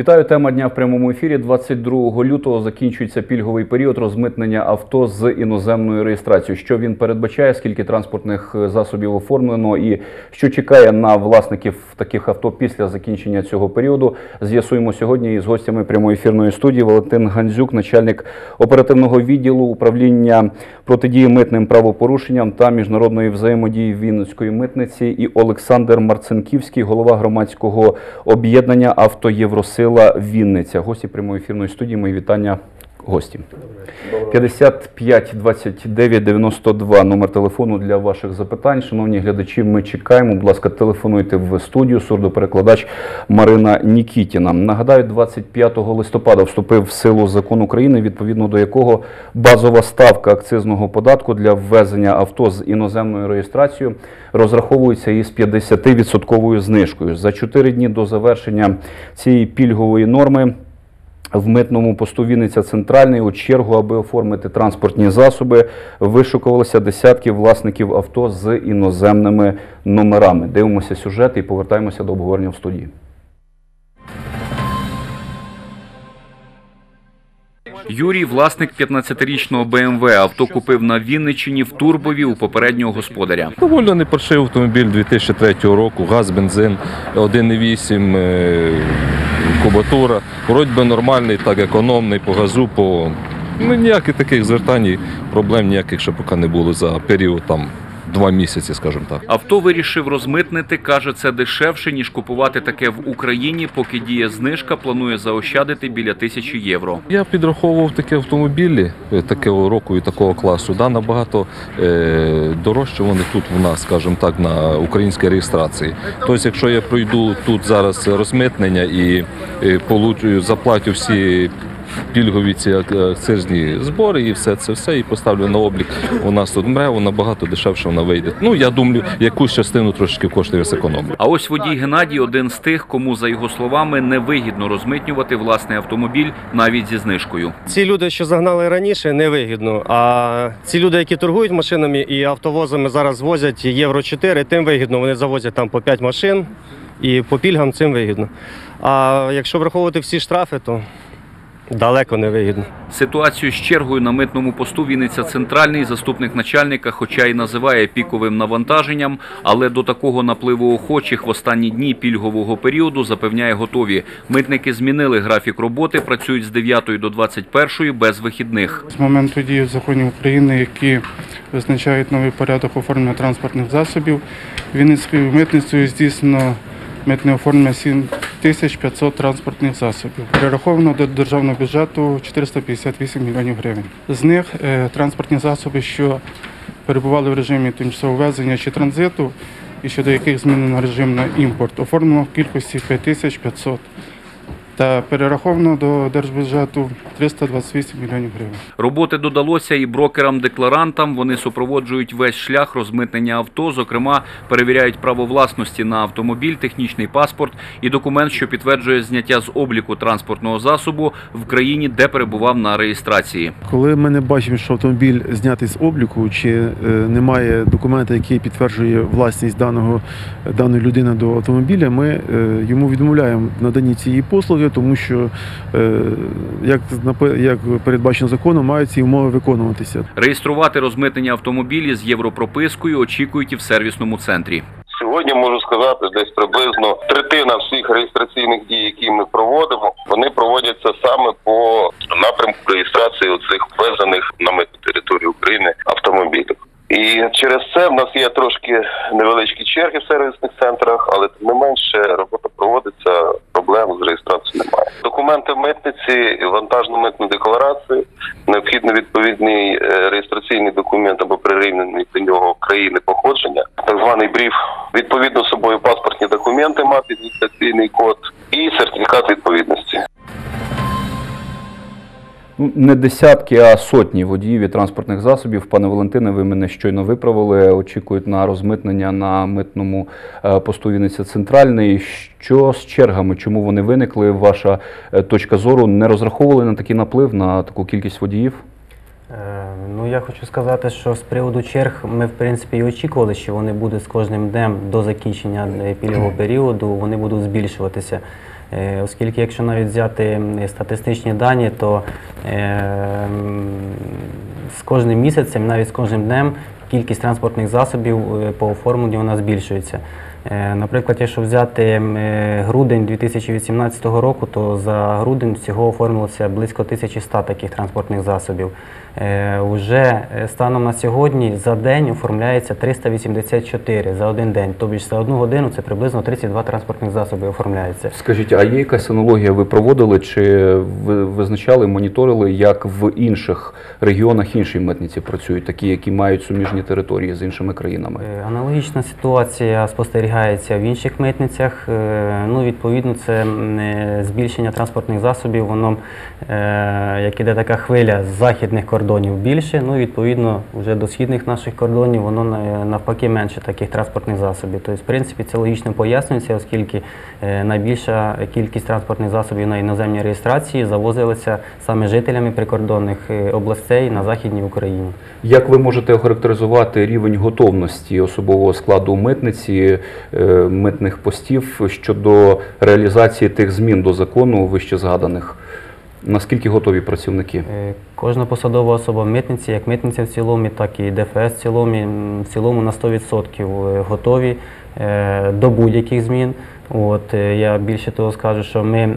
Вітаю. Тема дня в прямому ефірі. 22 лютого закінчується пільговий період розмитнення авто з іноземною реєстрацією. Що він передбачає, скільки транспортних засобів оформлено і що чекає на власників таких авто після закінчення цього періоду. З'ясуємо сьогодні із гостями прямої ефірної студії Валентин Гандзюк, начальник оперативного відділу управління протидії митним правопорушенням та міжнародної взаємодії Вінницької митниці, і Олександр Марцинківський, голова громадського об'єднання Авто Євросила Вінниця. Гості прямої ефірної студії. Мої вітання гості. 55 29 92 номер телефону для ваших запитань. Шановні глядачі, ми чекаємо. Будь ласка, телефонуйте в студію. Сурдоперекладач Марина Нікітіна. Нагадаю, 25 листопада вступив в силу закон України, відповідно до якого базова ставка акцизного податку для ввезення авто з іноземною реєстрацією розраховується із 50% знижкою. За 4 дні до завершення цієї пільгової норми. В митному посту Вінниця Центральний у чергу, аби оформити транспортні засоби, вишукувалися десятки власників авто з іноземними номерами. Дивимося сюжет і повертаємося до обговорення в студії. Юрій, власник 15-річного БМВ, авто купив на Вінниччині в Турбові у попереднього господаря. Доволі непаршивий автомобіль 2003 року, газ, бензин, 1,8 е, кубатура. Вроді би нормальний, так економний по газу, по ну, ніяких таких звертань, проблем ніяких ще поки не було за період там два місяці, скажімо так. Авто вирішив розмитнити. каже, це дешевше ніж купувати таке в Україні. Поки діє знижка, планує заощадити біля тисячі євро. Я підраховував такі автомобілі е, такого року і такого класу. Да, набагато е, дорожче вони тут в нас, скажімо так, на українській реєстрації. Тобто, якщо я пройду тут зараз розмитнення і е, получу, заплатю всі. Пільгові ці акцизні збори і все це все, і поставлю на облік. У нас тут мрево набагато дешевше вона вийде. Ну я думаю, якусь частину трошки коштів я зекономлю. А ось водій Геннадій один з тих, кому за його словами невигідно розмитнювати власний автомобіль навіть зі знижкою. Ці люди, що загнали раніше, невигідно. А ці люди, які торгують машинами і автовозами зараз возять євро 4, тим вигідно. Вони завозять там по 5 машин і по пільгам цим вигідно. А якщо враховувати всі штрафи, то далеко не вигідно. Ситуацію з чергою на митному посту Вінниця Центральний заступник начальника, хоча й називає піковим навантаженням, але до такого напливу охочих в останні дні пільгового періоду запевняє готові. Митники змінили графік роботи, працюють з 9 до 21 без вихідних. З моменту дії законів України, які визначають новий порядок оформлення транспортних засобів, Вінницькою митницею здійснено митне оформлення 7500 транспортних засобів. Перераховано до державного бюджету 458 мільйонів гривень. З них е, транспортні засоби, що перебували в режимі тимчасового везення чи транзиту, і щодо яких змінено режим на імпорт, оформлено в кількості 5500 та перераховано до держбюджету 328 мільйонів гривень. Роботи додалося і брокерам-декларантам. Вони супроводжують весь шлях розмитнення авто. Зокрема, перевіряють право власності на автомобіль, технічний паспорт і документ, що підтверджує зняття з обліку транспортного засобу в країні, де перебував на реєстрації. Коли ми не бачимо, що автомобіль знятий з обліку, чи е, немає документа, який підтверджує власність даного даної людини до автомобіля, ми е, йому відмовляємо в наданні цієї послуги, тому що е, як як передбачено законом, мають ці умови виконуватися. Реєструвати розмитнення автомобілі з європропискою очікують і в сервісному центрі. Сьогодні можу сказати, десь приблизно третина всіх реєстраційних дій, які ми проводимо, вони проводяться саме по напрямку реєстрації оцих ввезених на митну територію України автомобілів. І через це в нас є трошки невеличкі черги в сервісних центрах, але тим не менше робота проводиться, проблем з реєстрацією немає. Документи митниці, вантажно-митну декларацію, необхідний відповідний е, реєстраційний документ або прирівняний до нього країни походження, так званий бриф, відповідно з собою паспортні документи, мати ідентифікаційний код і сертифікат відповідності. Ну, Не десятки, а сотні водіїв і транспортних засобів. Пане Валентине, ви мене щойно виправили. Очікують на розмитнення на митному е, посту Вінниця Центральний. Що з чергами? Чому вони виникли? Ваша е, точка зору не розраховували на такий наплив на таку кількість водіїв? Е, Ну, я хочу сказати, що з приводу черг ми, в принципі, і очікували, що вони будуть з кожним днем до закінчення пільгового періоду, вони будуть збільшуватися. Е, Оскільки, якщо навіть взяти статистичні дані, то е, з кожним місяцем, навіть з кожним днем, кількість транспортних засобів е, по оформленню вона збільшується. Наприклад, якщо взяти грудень 2018 року, то за грудень всього оформилося близько 1100 таких транспортних засобів. Е, Уже е, станом на сьогодні за день оформляється 384 за один день. Тобто за одну годину це приблизно 32 транспортних засоби оформляється. Скажіть, а є якась аналогія ви проводили чи ви визначали, моніторили, як в інших регіонах інші митниці працюють, такі, які мають суміжні території з іншими країнами? Е, Аналогічна ситуація спостерігається в інших митницях. Ну, відповідно, це збільшення транспортних засобів, воно як іде така хвиля з західних кордонів більше. Ну, відповідно, вже до східних наших кордонів воно на- навпаки менше таких транспортних засобів. Тобто, в принципі, це логічно пояснюється, оскільки е, найбільша кількість транспортних засобів на іноземній реєстрації завозилися саме жителями прикордонних е, областей на Західній Україні. Як ви можете охарактеризувати рівень готовності особового складу митниці, е, митних постів щодо реалізації тих змін до закону вище згаданих? Наскільки готові працівники? Е, Кожна посадова особа в митниці, як митниця в цілому, так і ДФС в цілому, в цілому на 100% готові е, до будь-яких змін. От, е, я більше того скажу, що ми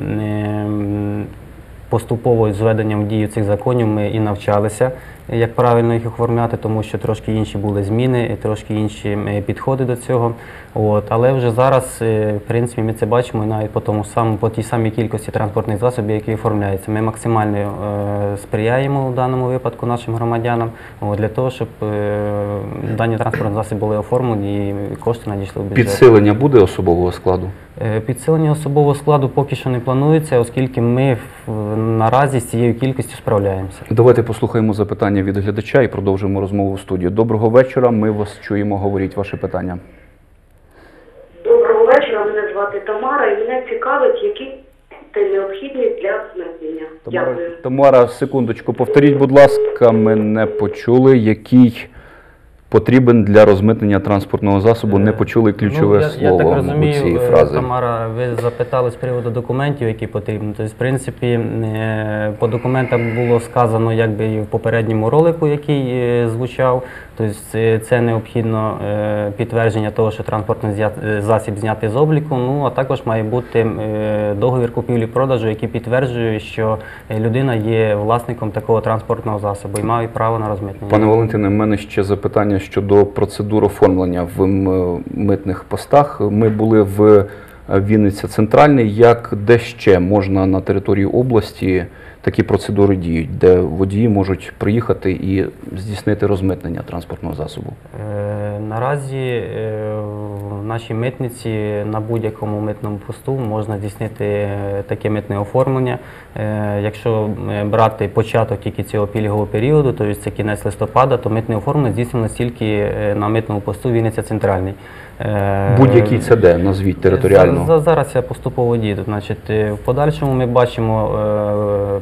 поступово з введенням в дію цих законів ми і навчалися, е, як правильно їх оформляти, тому що трошки інші були зміни, трошки інші е, підходи до цього. От, але вже зараз, е, в принципі, ми це бачимо і навіть по тому самому, по тій самій кількості транспортних засобів, які оформляються. Ми максимально е, сприяємо в даному випадку нашим громадянам от, для того, щоб е, дані транспортні засоби були оформлені і кошти надійшли в бюджет. Підсилення буде особового складу? Е, Підсилення особового складу поки що не планується, оскільки ми наразі з цією кількістю справляємося. Давайте послухаємо запитання від глядача і продовжимо розмову в студії. Доброго вечора. Ми вас чуємо. Говоріть ваше питання. Доброго вечора, мене звати Тамара, і мене цікавить, які ти необхідні для змитнення. Тамара, Дякую. Тамара, секундочку, повторіть, будь ласка, ми не почули, який потрібен для розмитнення транспортного засобу. Не почули ключове ну, я, слово я так розумію, цієї е, фрази. Тамара, ви запитали з приводу документів, які потрібні. Тобто, в принципі, е, по документам було сказано якби і в попередньому ролику, який е, звучав. Тобто це, необхідно е, підтвердження того, що транспортний е, засіб знятий з обліку. Ну а також має бути е, договір купівлі-продажу, який підтверджує, що людина є власником такого транспортного засобу і має право на розмитнення. Пане Валентине, в мене ще запитання щодо процедур оформлення в митних постах. Ми були в Вінниця Центральний. Як де ще можна на території області такі процедури діють, де водії можуть приїхати і здійснити розмитнення транспортного засобу? Е, Наразі е, в нашій митниці на будь-якому митному посту можна здійснити е, таке митне оформлення. Якщо брати початок тільки цього пільгового періоду, тобто це кінець листопада, то митне оформлення здійснювалося тільки на митному посту Вінниця Центральний. Е, Будь-який це де, назвіть територіально. за- за- Зараз я поступово дію. Значить, е, в подальшому ми бачимо,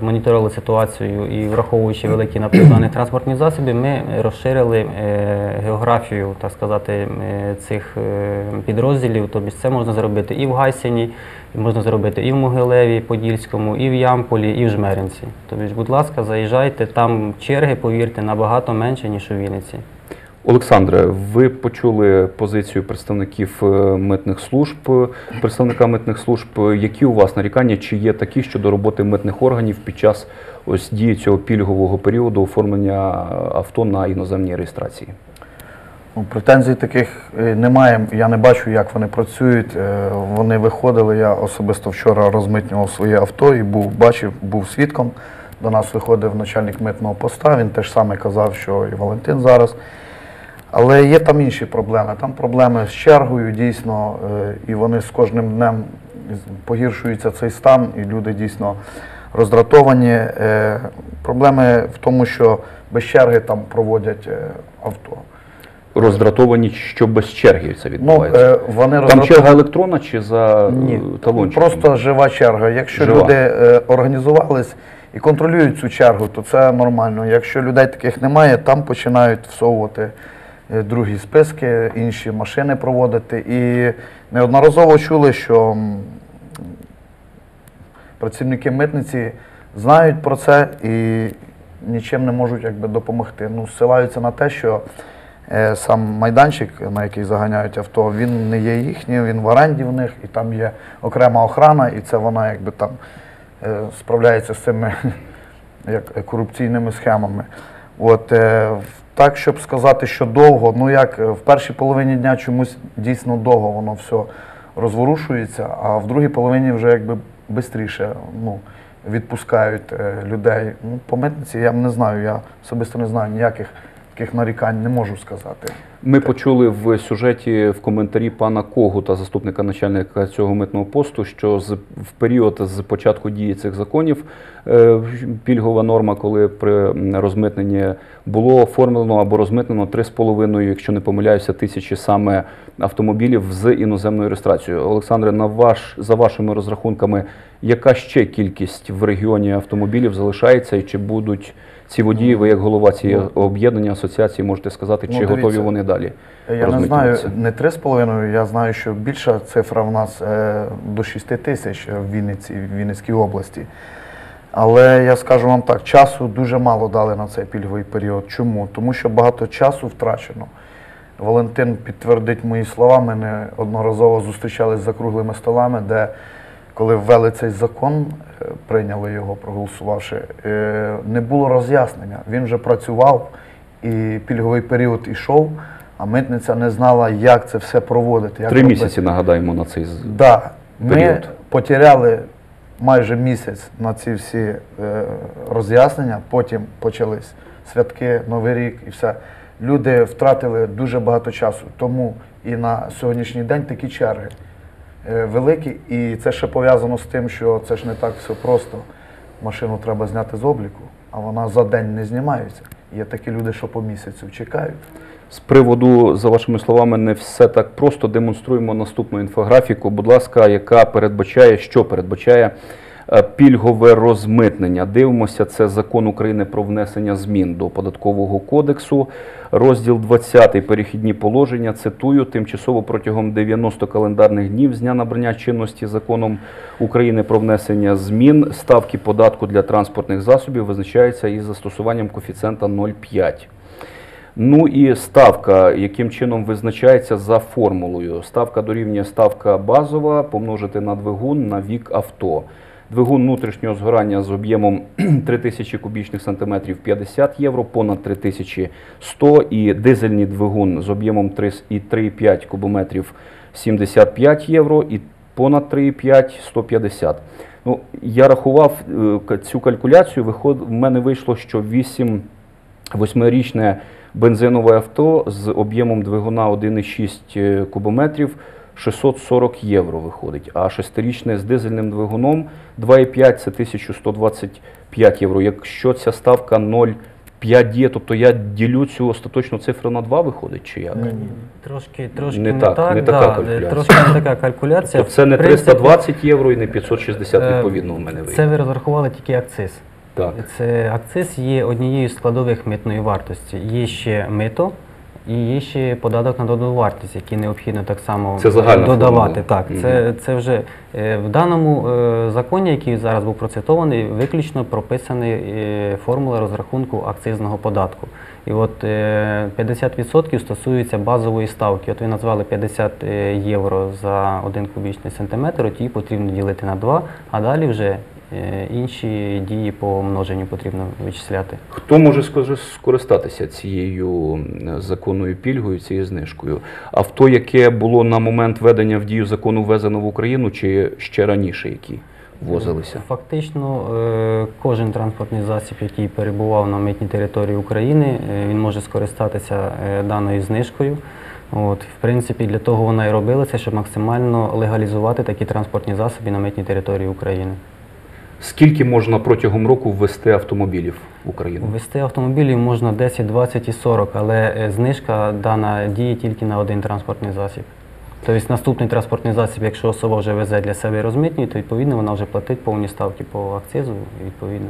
е, моніторили ситуацію і враховуючи великі наплив даних транспортних засобів, ми розширили географію, так сказати, цих підрозділів. Тобто це можна зробити і в Гайсіні, можна зробити і в Могилеві, Подільському, і в Ямполі, і в Жмеринці. Тобто, будь ласка, заїжджайте, там черги, повірте, набагато менше, ніж у Вінниці. Олександре, ви почули позицію представників е, митних служб, е, представника митних служб. Які у вас нарікання? Чи є такі щодо роботи митних органів під час ось дії цього пільгового періоду оформлення авто на іноземній реєстрації? Ну, Претензій таких е, немає. Я не бачу, як вони працюють. Е, Вони виходили. Я особисто вчора розмитнював своє авто і був бачив, був свідком. До нас виходив начальник митного поста. Він теж саме казав, що і Валентин зараз. Але є там інші проблеми. Там проблеми з чергою, дійсно, е, і вони з кожним днем погіршується цей стан, і люди дійсно роздратовані. Е, Проблеми в тому, що без черги там проводять е, авто. Роздратовані, що без черги це Ну, відбувається? е, вони Там роздратовані. черга електронна чи за Ні, талончиком? просто жива черга. Якщо Жива. люди е, організувались і контролюють цю чергу, то це нормально. Якщо людей таких немає, там починають всовувати другі списки, інші машини проводити. І неодноразово чули, що працівники митниці знають про це і нічим не можуть якби, допомогти. Ну, ссилаються на те, що е, сам майданчик, на який заганяють авто, він не є їхнім, він в оренді в них, і там є окрема охрана, і це вона якби там е, справляється з цими як, е, корупційними схемами. От, е, так, щоб сказати, що довго, ну як е, в першій половині дня чомусь дійсно довго воно все розворушується, а в другій половині вже якби швидше ну, відпускають е, людей. Ну, по митниці я не знаю, я особисто не знаю ніяких таких нарікань, не можу сказати. Ми почули в сюжеті в коментарі пана Когута, заступника начальника цього митного посту, що з в період з початку дії цих законів е, пільгова норма, коли при розмитненні було оформлено або розмитнено 3,5, якщо не помиляюся, тисячі саме автомобілів з іноземною реєстрацією. Олександре, на ваш за вашими розрахунками, яка ще кількість в регіоні автомобілів залишається, і чи будуть ці водії, ви як голова цієї об'єднання асоціації, можете сказати, Ну, чи готові вони далі? Я не знаю, не 3,5, я знаю, що більша цифра в нас е, до 6 тисяч в Вінниці, в Вінницькій області. Але я скажу вам так, часу дуже мало дали на цей пільговий період. Чому? Тому що багато часу втрачено. Валентин підтвердить мої слова. Ми неодноразово зустрічалися за круглими столами, де коли ввели цей закон, е, прийняли його, проголосувавши, е, не було роз'яснення. Він вже працював і пільговий період ішов, а митниця не знала, як це все проводити. Як Три робити. місяці нагадаємо на цей Да, ми потеряли майже місяць на ці всі е, роз'яснення, потім почались святки, Новий рік і все. Люди втратили дуже багато часу. Тому і на сьогоднішній день такі черги великі. І це ще пов'язано з тим, що це ж не так все просто. Машину треба зняти з обліку, а вона за день не знімається. Є такі люди, що по місяцю чекають. З приводу, за вашими словами, не все так просто. Демонструємо наступну інфографіку, будь ласка, яка передбачає, що передбачає е, пільгове розмитнення. Дивимося, це закон України про внесення змін до податкового кодексу. Розділ 20 перехідні положення. Цитую, тимчасово протягом 90 календарних днів з дня набрання чинності законом України про внесення змін ставки податку для транспортних засобів визначаються із застосуванням коефіцієнта 0,5. Ну і ставка, яким чином визначається за формулою. Ставка дорівнює ставка базова помножити на двигун на вік авто. Двигун внутрішнього згорання з об'ємом 3000 кубічних сантиметрів 50 євро, понад 3100 і дизельний двигун з об'ємом 3,5 кубометрів 75 євро і понад 3,5 150. Ну, я рахував е, цю калькуляцію, виход, в мене вийшло, що 8 Восьмирічне бензинове авто з об'ємом двигуна 1,6 кубометрів 640 євро виходить, а шестирічне з дизельним двигуном 2,5 це 1125 євро. Якщо ця ставка 0,5 діє, тобто я ділю цю остаточну цифру на 2 виходить, чи як? Трошки, трошки Не не, так, так, не така е, калькуляція. трошки не така калькуляція. Тобто це не 320 євро і не 560 е, відповідно у мене Це ви розрахували тільки акциз. Так. Це акциз є однією з складових митної вартості. Є ще мито і є ще податок на додану вартість, який необхідно так само Це додавати. Так, це, це вже е, в даному е, законі, який зараз був процитований, виключно прописаний е, формула розрахунку акцизного податку. І от е, 50% стосується базової ставки. От ви назвали 50 євро за 1 кубічний сантиметр, от її потрібно ділити на 2, а далі вже інші дії по множенню потрібно вичисляти. Хто може скористатися цією законною пільгою, цією знижкою? Авто, яке було на момент введення в дію закону ввезено в Україну, чи ще раніше які ввозилися? Фактично, е, кожен транспортний засіб, який перебував на митній території України, е, він може скористатися е, даною знижкою. От, в принципі, для того вона і робилася, щоб максимально легалізувати такі транспортні засоби на митній території України. Скільки можна протягом року ввести автомобілів в Україну? Ввести автомобілів можна 10, 20 і 40, але е, знижка дана діє тільки на один транспортний засіб. Тобто наступний транспортний засіб, якщо особа вже везе для себе розмитнює, то відповідно вона вже платить повні ставки по акцизу і відповідно.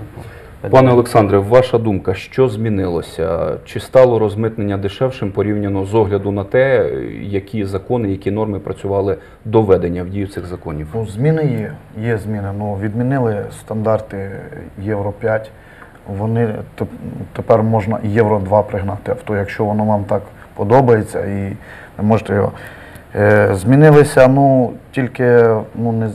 Пане Олександре, ваша думка, що змінилося? Чи стало розмитнення дешевшим порівняно з огляду на те, які закони, які норми працювали до введення в дію цих законів? Ну, зміни є, є зміни. Ну, відмінили стандарти Євро 5. Вони теп- тепер можна Євро 2 пригнати авто, якщо воно вам так подобається і можете його. Е, змінилися, ну, тільки ну, не,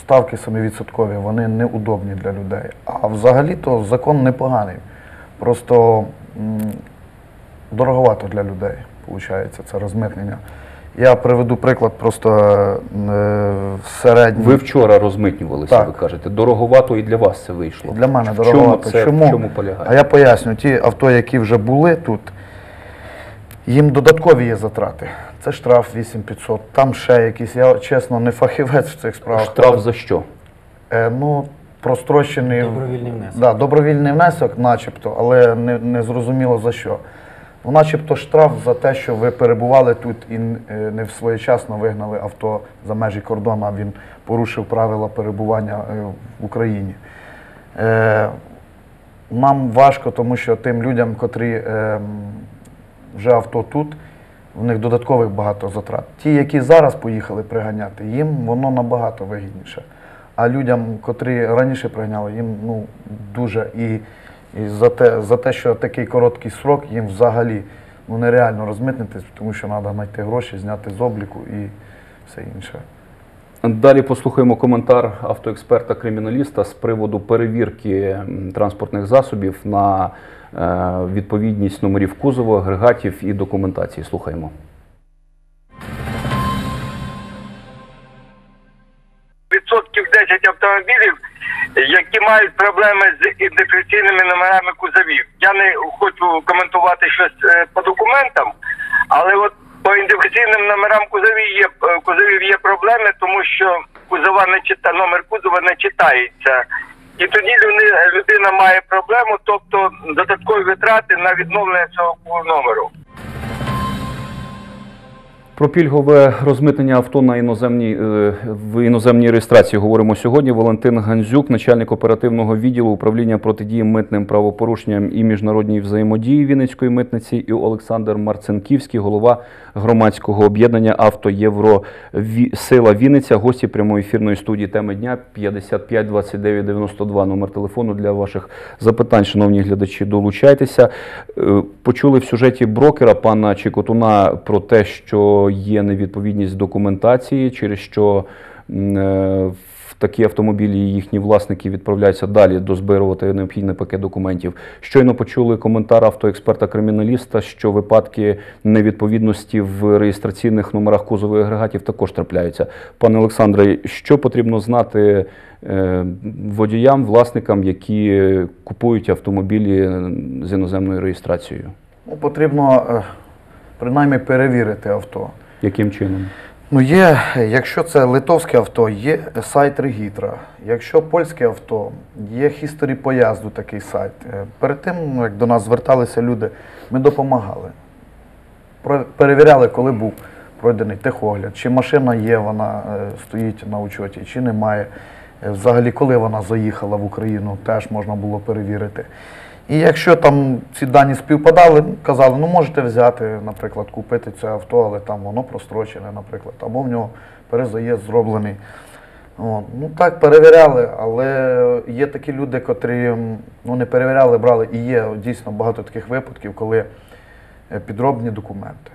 ставки самі відсоткові, вони неудобні для людей. А взагалі-то закон непоганий. Просто м, дороговато для людей, виходить, це розмитнення. Я приведу приклад просто е, середній. Ви вчора розмитнювалися, Так. ви кажете. Дороговато і для вас це вийшло. Для мене В чому дороговато. це- в чому полягає? А я поясню, ті авто, які вже були тут, їм додаткові є затрати. Це штраф 8500, там ще якісь. Я чесно не фахівець в цих справах. Штраф за що? Е, ну, прострочений Добровільний внесок. Да, добровільний внесок, начебто, але не, не зрозуміло за що. Ну, начебто штраф за те, що ви перебували тут і е, не своєчасно вигнали авто за межі кордону, а він порушив правила перебування е, в Україні. Е, нам важко, тому що тим людям, котрі е, вже авто тут, в них додаткових багато затрат. Ті, які зараз поїхали приганяти, їм воно набагато вигідніше. А людям, котрі раніше приганяли, їм ну, дуже і, і за, те, за те, що такий короткий срок, їм взагалі ну, нереально розмитнитись, тому що треба знайти гроші, зняти з обліку і все інше. Далі послухаємо коментар автоексперта-криміналіста з приводу перевірки транспортних засобів на відповідність номерів кузову, агрегатів і документації. Слухаємо. відсотків 10 автомобілів, які мають проблеми з ідентифікаційними номерами кузовів. Я не хочу коментувати щось е, по документам, але от по ідентифікаційним номерам кузовів є е, кузовів є проблеми, тому що кузова не чита, номер кузова не читається. І тоді люди- людина має проблему, тобто додаткові витрати на відновлення цього номеру. Про пільгове розмитнення авто на іноземній е, в іноземній реєстрації говоримо сьогодні. Валентин Гандзюк, начальник оперативного відділу управління протидії митним правопорушенням і міжнародній взаємодії Вінницької митниці, і Олександр Марцинківський, голова громадського об'єднання Авто Євро Сила Вінниця. Гості прямої ефірної студії теми дня 55 29 92. Номер телефону для ваших запитань, шановні глядачі. Долучайтеся. Е, Почули в сюжеті брокера пана Чикотуна про те, що є невідповідність документації, через що е, в такі автомобілі їхні власники відправляються далі дозбирувати необхідний пакет документів. Щойно почули коментар автоексперта-криміналіста, що випадки невідповідності в реєстраційних номерах кузових агрегатів також трапляються. Пане Олександре, що потрібно знати е, водіям, власникам, які купують автомобілі з іноземною реєстрацією? Ну, потрібно е, принаймні перевірити авто. Яким чином? Ну, є, якщо це литовське авто, є сайт Регітра. Якщо польське авто, є History поїзду такий сайт. Е, Перед тим, ну, як до нас зверталися люди, ми допомагали. Перевіряли, коли був пройдений техогляд, чи машина є, вона е, стоїть на учоті, чи немає. Е, Взагалі, коли вона заїхала в Україну, теж можна було перевірити. І якщо там ці дані співпадали, казали, ну можете взяти, наприклад, купити це авто, але там воно прострочене, наприклад, або в нього перезаїзд зроблений. От. Ну так, перевіряли, але є такі люди, котрі ну, не перевіряли, брали. І є дійсно багато таких випадків, коли е, підробні документи.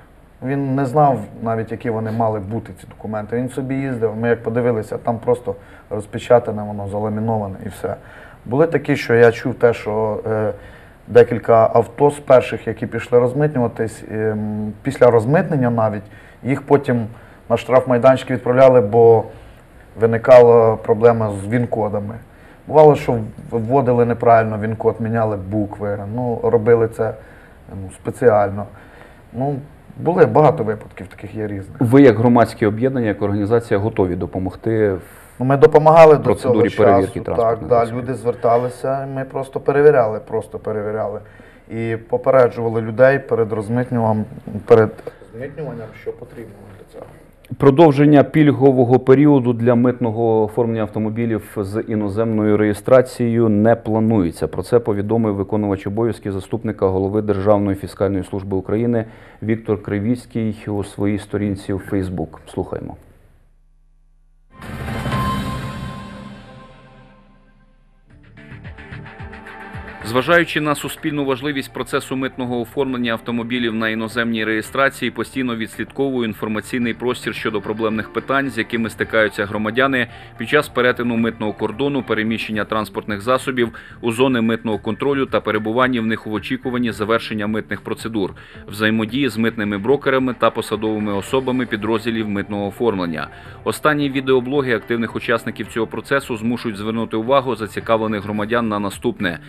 Він не знав навіть, які вони мали бути, ці документи. Він собі їздив, ми як подивилися, там просто розпечатане, воно заламіноване і все. Були такі, що я чув те, що е, декілька авто з перших, які пішли розмитнюватись, ем, після розмитнення навіть, їх потім на штрафмайданчики відправляли, бо виникала проблема з він-кодами. Бувало, що вводили неправильно він-код, міняли букви, ну, робили це ну, спеціально. Ну, були багато випадків, таких є різних. Ви, як громадське об'єднання, як організація, готові допомогти в ми допомагали до Процедурі цього перевірки часу. Так, да, люди зверталися, ми просто перевіряли, просто перевіряли. І попереджували людей перед розмитнюванням, перед розмитнюванням, що потрібно для цього. Продовження пільгового періоду для митного оформлення автомобілів з іноземною реєстрацією не планується. Про це повідомив виконувач обов'язків заступника голови Державної фіскальної служби України Віктор Кривіцький у своїй сторінці у Фейсбук. Слухаємо. Зважаючи на суспільну важливість процесу митного оформлення автомобілів на іноземній реєстрації, постійно відслідковую інформаційний простір щодо проблемних питань, з якими стикаються громадяни під час перетину митного кордону, переміщення транспортних засобів у зони митного контролю та перебування в них в очікуванні завершення митних процедур, взаємодії з митними брокерами та посадовими особами підрозділів митного оформлення. Останні відеоблоги активних учасників цього процесу змушують звернути увагу зацікавлених громадян на наступне.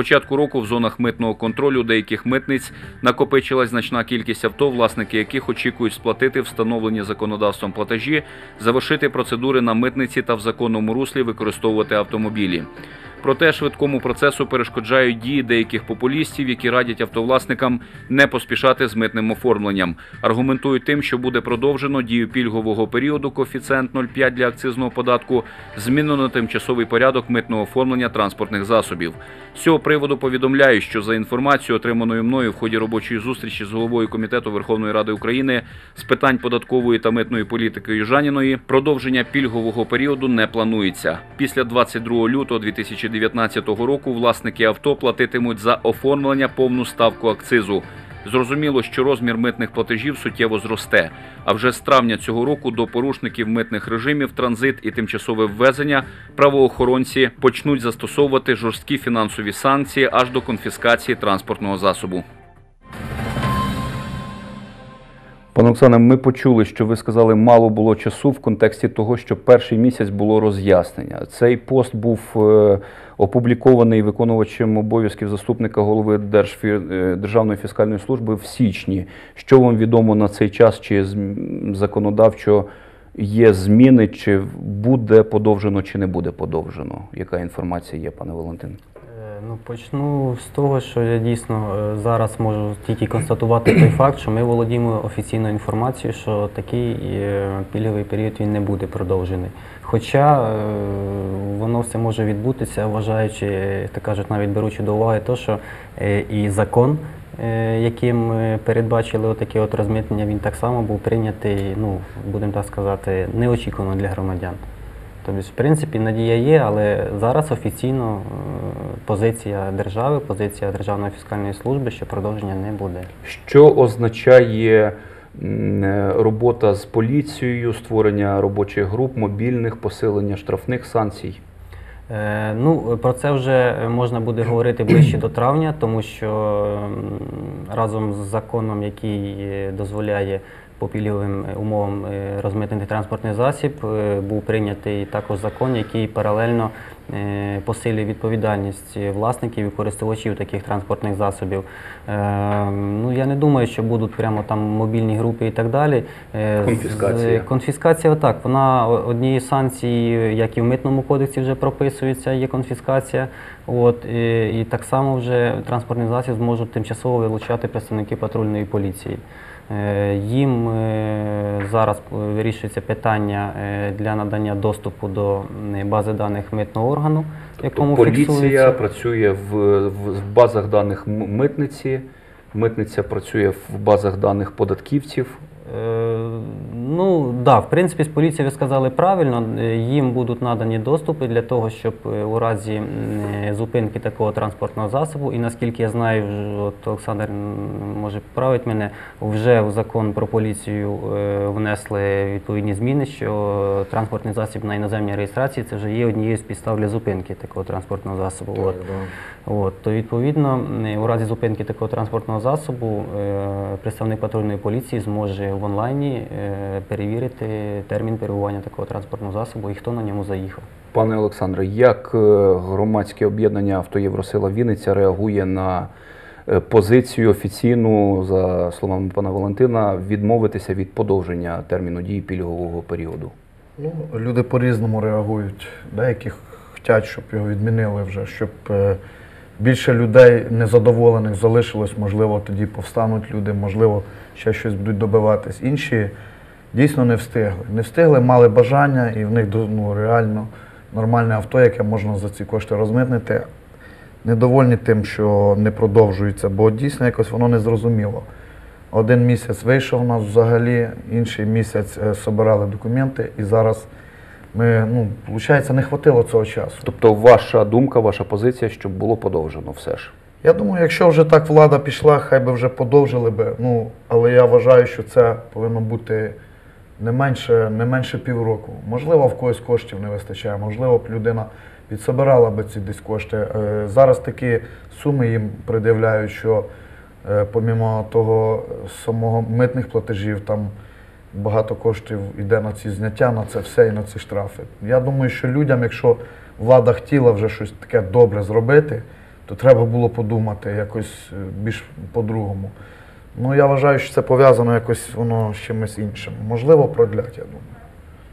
Початку року в зонах митного контролю деяких митниць накопичилась значна кількість авто, власники яких очікують сплатити встановлені законодавством платежі, завершити процедури на митниці та в законному руслі використовувати автомобілі. Проте швидкому процесу перешкоджають дії деяких популістів, які радять автовласникам не поспішати з митним оформленням. Аргументують тим, що буде продовжено дію пільгового періоду коефіцієнт 0,5 для акцизного податку, змінено тимчасовий порядок митного оформлення транспортних засобів. З цього приводу повідомляю, що за інформацією, отриманою мною в ході робочої зустрічі з головою комітету Верховної Ради України з питань податкової та митної політики Южаніної, продовження пільгового періоду не планується. Після 22 лютого 2019 року власники авто платитимуть за оформлення повну ставку акцизу. Зрозуміло, що розмір митних платежів суттєво зросте. А вже з травня цього року до порушників митних режимів транзит і тимчасове ввезення правоохоронці почнуть застосовувати жорсткі фінансові санкції аж до конфіскації транспортного засобу. Пане Оксане, ми почули, що ви сказали, мало було часу в контексті того, що перший місяць було роз'яснення. Цей пост був е, опублікований виконувачем обов'язків заступника голови Держфі... е, Державної фіскальної служби в січні. Що вам відомо на цей час? Чи законодавчо є зміни, чи буде подовжено, чи не буде подовжено? Яка інформація є, пане Валентин? Ну, почну з того, що я дійсно е, зараз можу тільки констатувати той факт, що ми володіємо офіційною інформацією, що такий е, пільговий період він не буде продовжений. Хоча е, воно все може відбутися, вважаючи, так кажуть, навіть беручи до уваги те, що і закон, яким передбачили отаке от розмитнення, він так само був прийнятий, ну, будемо так сказати, неочікувано для громадян. Тобто, в принципі, надія є, але зараз офіційно е, позиція держави, позиція Державної фіскальної служби, що продовження не буде. Що означає е, робота з поліцією, створення робочих груп, мобільних, посилення штрафних санкцій? Е, Ну, про це вже можна буде говорити ближче до травня, тому що разом з законом, який дозволяє по пільговим е, умовам е, розмитнити транспортний засіб, е, був прийнятий також закон, який паралельно посилює відповідальність власників і користувачів таких транспортних засобів. Ну, я не думаю, що будуть прямо там мобільні групи і так далі. Конфіскація. Конфіскація, так, вона однією з як і в митному кодексі вже прописується, є конфіскація. От, і, і так само вже транспортний засіб зможуть тимчасово вилучати представники патрульної поліції. Е, Їм е, зараз вирішується питання е, для надання доступу до бази даних митного органу, якому Тобто поліція фіксується. працює в, в базах даних митниці, митниця працює в базах даних податківців. Е, Ну так, да, в принципі, з поліції ви сказали правильно. Е, Їм будуть надані доступи для того, щоб е, у разі зупинки такого транспортного засобу, і наскільки я знаю, от Олександр може поправить мене, вже в закон про поліцію внесли відповідні зміни, що транспортний засіб на іноземній реєстрації це вже є однією з підстав для зупинки такого транспортного засобу. От. От, то відповідно, у разі зупинки такого транспортного засобу представник патрульної поліції зможе в онлайні е, перевірити термін перебування такого транспортного засобу і хто на ньому заїхав. Пане Олександре, як е, громадське об'єднання «Автоєвросила Вінниця реагує на е, позицію офіційну, за словами пана Валентина, відмовитися від подовження терміну дії пільгового періоду? Ну, люди по-різному реагують. Деякі хочуть, щоб його відмінили вже, щоб більше людей незадоволених залишилось, можливо, тоді повстануть люди, можливо, ще щось будуть добиватись. Інші дійсно не встигли. Не встигли, мали бажання, і в них ну, реально нормальне авто, яке можна за ці кошти розмитнити. Недовольні тим, що не продовжується, бо дійсно якось воно не зрозуміло. Один місяць вийшов у нас взагалі, інший місяць е, собирали документи, і зараз ми, ну, виходить, не хватило цього часу. Тобто, ваша думка, ваша позиція, щоб було подовжено все ж. Я думаю, якщо вже так влада пішла, хай би вже подовжили би. Ну, але я вважаю, що це повинно бути не менше, не менше півроку. Можливо, в когось коштів не вистачає, можливо, б людина підсобирала би ці десь кошти. Е, Зараз такі суми їм пред'являють, що е, помімо того самого митних платежів, там багато коштів йде на ці зняття, на це все і на ці штрафи. Я думаю, що людям, якщо влада хотіла вже щось таке добре зробити, то треба було подумати якось е, більш по-другому. Ну, я вважаю, що це пов'язано якось воно з чимось іншим. Можливо, продлять, я думаю.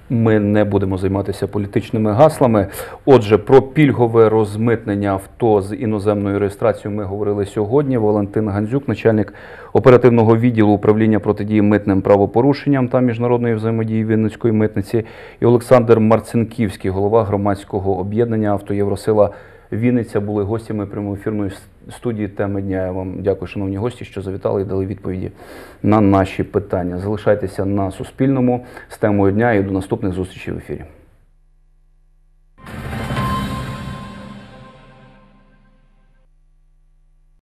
Ми не будемо займатися політичними гаслами. Отже, про пільгове розмитнення авто з іноземною реєстрацією ми говорили сьогодні. Валентин Гандзюк, начальник оперативного відділу управління протидії митним правопорушенням та міжнародної взаємодії Вінницької митниці, і Олександр Марцинківський, голова громадського об'єднання «Автоєвросила Вінниця були гостями прямоефірної студії теми дня. Я вам дякую, шановні гості, що завітали і дали відповіді на наші питання. Залишайтеся на Суспільному з темою дня і до наступних зустрічей в ефірі.